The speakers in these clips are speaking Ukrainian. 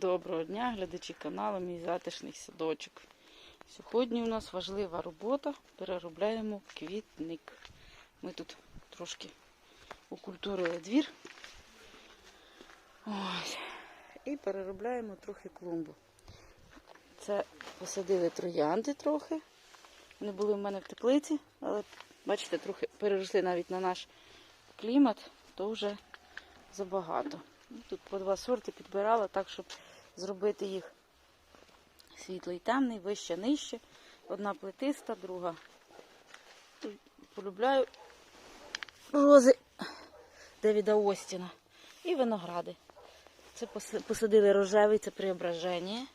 Доброго дня, глядачі каналу Мій затишний садочок. Сьогодні у нас важлива робота. Переробляємо квітник. Ми тут трошки окультурили двір. Ось. І переробляємо трохи клумбу. Це посадили троянди трохи. Вони були в мене в теплиці, але бачите, трохи переросли навіть на наш клімат, то вже забагато. Ну, Тут по два сорти підбирала так, щоб зробити їх світлий темний, вище, нижче. Одна плетиста, друга. Полюбляю рози Девіда Остіна і виногради. Це посадили рожевий, це преображення.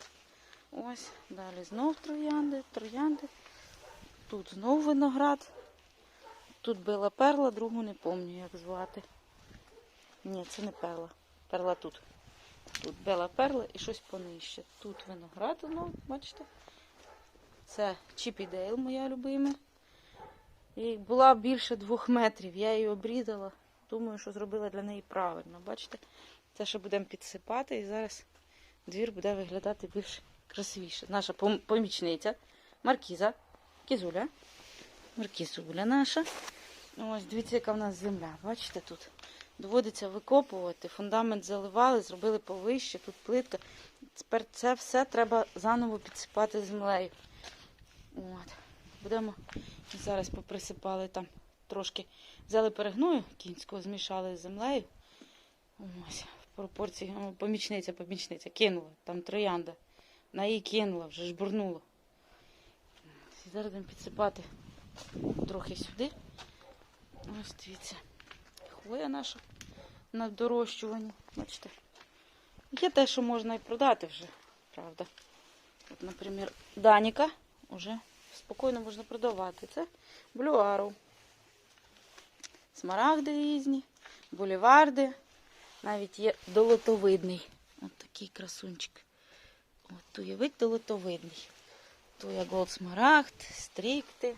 Ось, далі знов троянди, троянди. Тут знов виноград. Тут била перла, другу не пам'ятаю, як звати. Ні, це не перла. Перла тут. Тут бела перла і щось понижче. Тут виноград, ну, бачите. Це Чіпі Дейл, моя любима. І була більше двох метрів. Я її обрізала. Думаю, що зробила для неї правильно. Бачите? Це ще будемо підсипати і зараз двір буде виглядати більш красивіше. Наша помічниця Маркіза. Кізуля. Маркізуля наша. Ось, дивіться, яка в нас земля. Бачите тут? Доводиться викопувати, фундамент заливали, зробили повище, тут плитка. Тепер це все треба заново підсипати землею. От. Будемо зараз поприсипали там трошки. Взяли перегною кінського, змішали з землею. Ось, в пропорції, о, помічниця, помічниця, кинула, там троянда. На її кинула, вже жбурнула. Зараз будемо підсипати трохи сюди. Ось дивіться. Хвоя наша на дорощуванні. Бачите. Є те, що можна і продати вже, правда. От, наприклад, Даніка вже спокійно можна продавати. Це блюару. Смарагди різні, буліварди. Навіть є долотовидний. От такий красунчик. От уявить долотовидний. То є голдсмарагд, стрікти,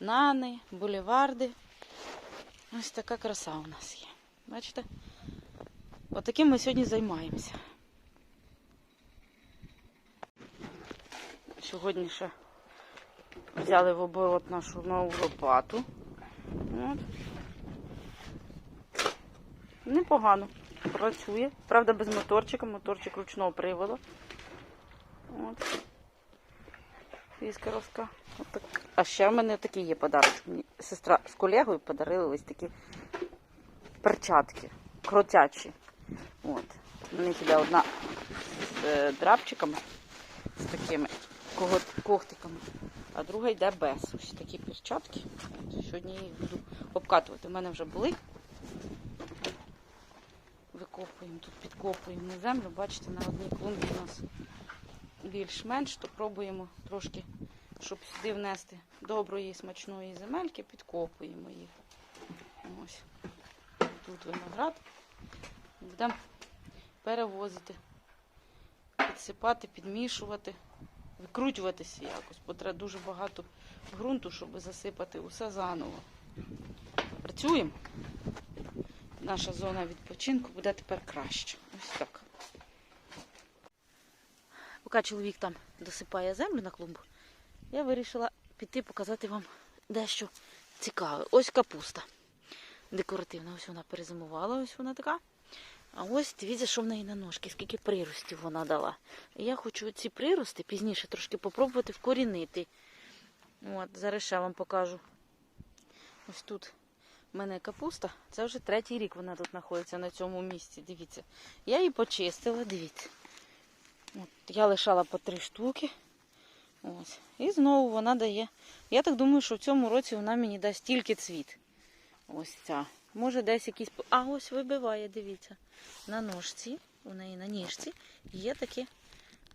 нани, буліварди. Ось така краса у нас є. Бачите? Отаким ми сьогодні займаємося. Сьогодні ще взяли в оборот нашу нову лопату. От. Непогано працює. Правда, без моторчика, моторчик ручного приводу. От. Фіскаровська. Отак. А ще в мене такий є подарок. Мені сестра з колегою подарили ось такі перчатки кротячі. От. У них іде одна з е, драпчиками, з такими когтиками, а друга йде без. Ось такі перчатки. От, Сьогодні їх буду обкатувати. У мене вже були. Викопуємо тут, підкопуємо на землю. Bачите, на одній клумбі у нас більш-менш, то пробуємо трошки, щоб сюди внести доброї смачної земельки, підкопуємо їх. Ось. Тут виноград. Будемо перевозити, підсипати, підмішувати, викручуватися якось, бо треба дуже багато ґрунту, щоб засипати усе заново. Працюємо. Наша зона відпочинку буде тепер краще. Ось так. Поки чоловік там досипає землю на клумбу, я вирішила піти показати вам дещо цікаве. Ось капуста декоративна. Ось вона перезимувала, ось вона така. А ось дивіться, що в неї на ножки, скільки приростів вона дала. Я хочу ці прирости пізніше трошки попробувати вкорінити. От, зараз ще вам покажу. Ось тут в мене капуста. Це вже третій рік вона тут знаходиться на цьому місці. Дивіться. Я її почистила, дивіться. Я лишала по три штуки. Ось. І знову вона дає. Я так думаю, що в цьому році вона мені дасть тільки цвіт. Ось ця. Може десь якісь. А ось вибиває, дивіться. На ножці, у неї на ніжці є такі,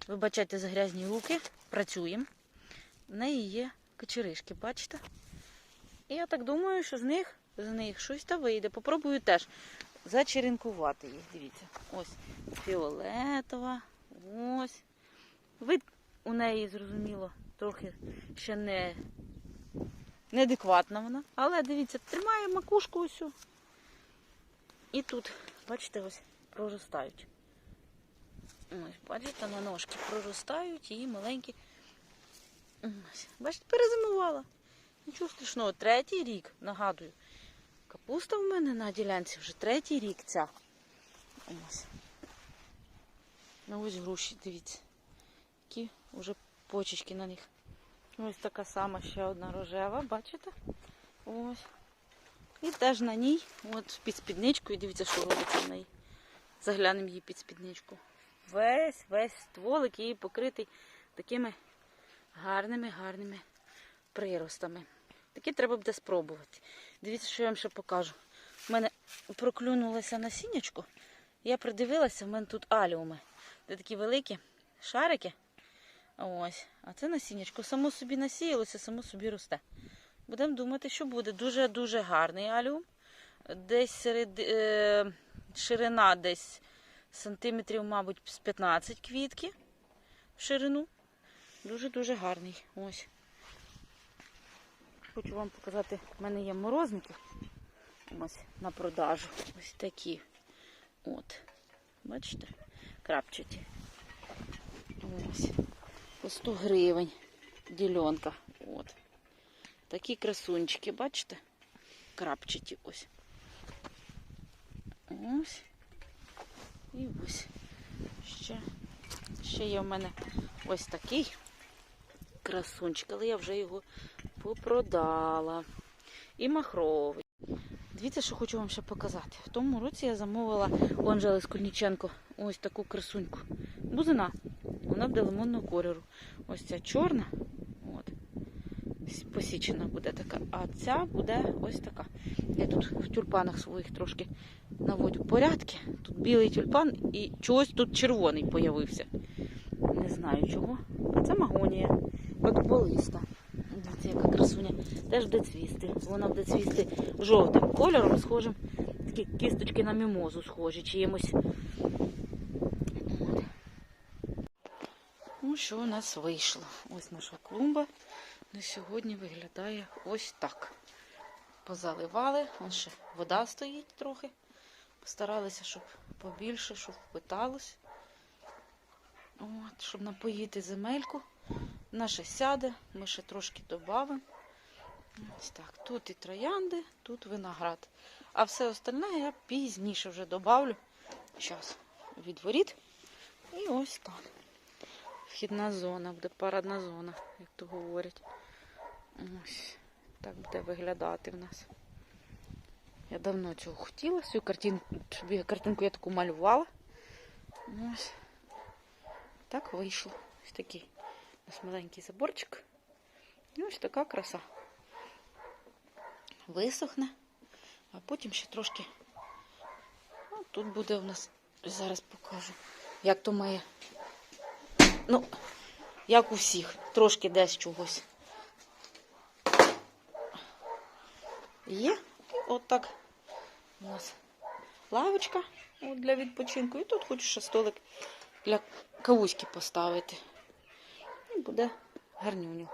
вибачайте за грязні руки, працюємо. В неї є кочеришки, бачите? І я так думаю, що з них, з них щось та вийде. Попробую теж зачеренкувати їх. Дивіться. Ось фіолетова. Ось. Вид у неї, зрозуміло, трохи ще не неадекватна вона. Але дивіться, тримає макушку ось. І тут, бачите, ось проростають. Ось, бачите, на ножки проростають і маленькі. Ось, бачите, перезимувала. Нічого страшного, третій рік, нагадую. Капуста в мене на ділянці вже третій рік ця. Ось. Ну ось груші, дивіться. Які вже почечки на них. Ось така сама ще одна рожева, бачите? Ось. І теж на ній, от під спідничкою, дивіться, що робиться в неї. Заглянемо її під спідничку. Весь, весь стволик її покритий такими гарними, гарними приростами. Такі треба буде спробувати. Дивіться, що я вам ще покажу. У мене проклюнулося насіннячко. Я придивилася, в мене тут аліуми. Це такі великі шарики. Ось. А це насіннячко само собі насіялося, само собі росте. Будемо думати, що буде. Дуже-дуже гарний аліум. Десь серед, е, ширина десь сантиметрів, мабуть, з 15 квітки в ширину. Дуже-дуже гарний. Ось. Хочу вам показати, в мене є морозники. Ось на продажу. Ось такі. От. Бачите? Крапчаті. Ось. По 100 гривень. Дільонка. От. Такі красунчики, бачите? Крапчаті ось. Ось. І ось. Ще, ще є в мене ось такий красунчик, але я вже його попродала. І махровий. Дивіться, що хочу вам ще показати. В тому році я замовила у Анжели Скульніченко ось таку красуньку. Бузина. Вона буде лимонного кольору. Ось ця чорна. От. Посічена буде така. А ця буде ось така. Я тут в тюльпанах своїх трошки наводю порядки. Тут білий тюльпан і чогось тут червоний появився. Не знаю чого. А це магонія. Подполиста. Дивіться, яка красуня. Теж буде цвісти. Вона буде цвісти жовтим кольором, схожим. Такі кісточки на мімозу схожі чимось. Ну, що у нас вийшло? Ось наша клумба на сьогодні виглядає ось так. Позаливали, Вон ще вода стоїть трохи. Постаралися, щоб побільше, щоб впиталось. От, щоб напоїти земельку. Наша сяде, ми ще трошки додамо. Так. Тут і троянди, тут виноград. А все остальне я пізніше вже добавлю. Зараз від воріт. І ось так. Вхідна зона, буде парадна зона, як то говорять. Ось так буде виглядати в нас. Я давно цього хотіла. Цю картинку, картинку я таку малювала. Ось. Так вийшло. Ось такий ось маленький заборчик. І ось така краса. Висохне, а потім ще трошки. Ну, тут буде у нас, зараз покажу, як то має. Ну, як у всіх, трошки десь чогось. Є. І от так у нас лавочка от для відпочинку. І тут хочу ще столик для кавуськи поставити. Буде гарнюню.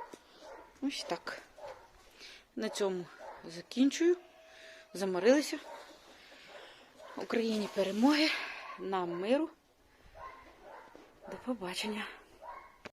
Ось так. На цьому закінчую. Заморилися. Україні перемоги, нам миру. До побачення.